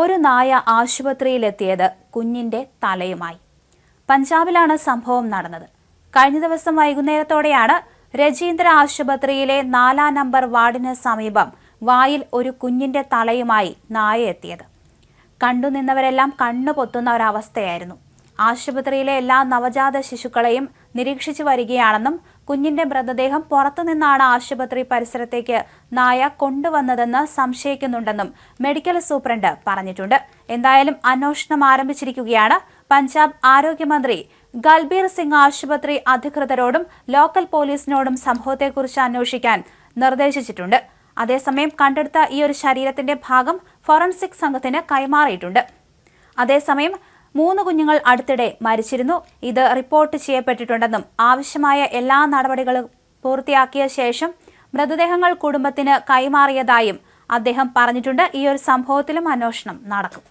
ഒരു നായ ആശുപത്രിയിലെത്തിയത് കുഞ്ഞിന്റെ തലയുമായി. പഞ്ചാബിലാണ് സംഭവം നടന്നത്. കഴിഞ്ഞ ദിവസം വൈകുന്നേരത്തോടെയാണ് രജീന്ദ്ര ആശുപത്രിയിലെ നാലാം നമ്പർ വാർഡിന് സമീപം വായിൽ ഒരു കുഞ്ഞിന്റെ തലയുമായി നായ എത്തിയത്. കണ്ടുനിന്നവരെല്ലാം കണ്ണു പൊത്തുന്ന ഒരവസ്ഥയായിരുന്നു. ആശുപത്രിയിലെ എല്ലാ നവജാത ശിശുക്കളെയും നിരീക്ഷിച്ചു വരികയാണെന്നും കുഞ്ഞിന്റെ മൃതദേഹം പുറത്തുനിന്നാണ് ആശുപത്രി പരിസരത്തേക്ക് നായ കൊണ്ടുവന്നതെന്ന് സംശയിക്കുന്നുണ്ടെന്നും മെഡിക്കൽ സൂപ്രണ്ട് പറഞ്ഞിട്ടുണ്ട്. എന്തായാലും അന്വേഷണം ആരംഭിച്ചിരിക്കുകയാണ്. പഞ്ചാബ് ആരോഗ്യമന്ത്രി ഗൽബീർ സിംഗ് ആശുപത്രി അധികൃതരോടും ലോക്കൽ പോലീസിനോടും സംഭവത്തെക്കുറിച്ച് അന്വേഷിക്കാൻ നിർദ്ദേശിച്ചിട്ടുണ്ട്. അതേസമയം കണ്ടെടുത്ത ഈ ഒരു ശരീരത്തിന്റെ ഭാഗം ഫോറൻസിക് സംഘത്തിന് കൈമാറിയിട്ടുണ്ട്. അതേസമയം മൂന്ന് കുഞ്ഞുങ്ങൾ അടുത്തിടെ മരിച്ചിരുന്നു. ഇത് റിപ്പോർട്ട് ചെയ്യപ്പെട്ടിട്ടുണ്ടെന്നും ആവശ്യമായ എല്ലാ നടപടികളും പൂർത്തിയാക്കിയ ശേഷം മൃതദേഹങ്ങൾ കുടുംബത്തിന് കൈമാറിയതായും അദ്ദേഹം പറഞ്ഞിട്ടുണ്ട്. ഈ ഒരു സംഭവത്തിലും അന്വേഷണം നടക്കും.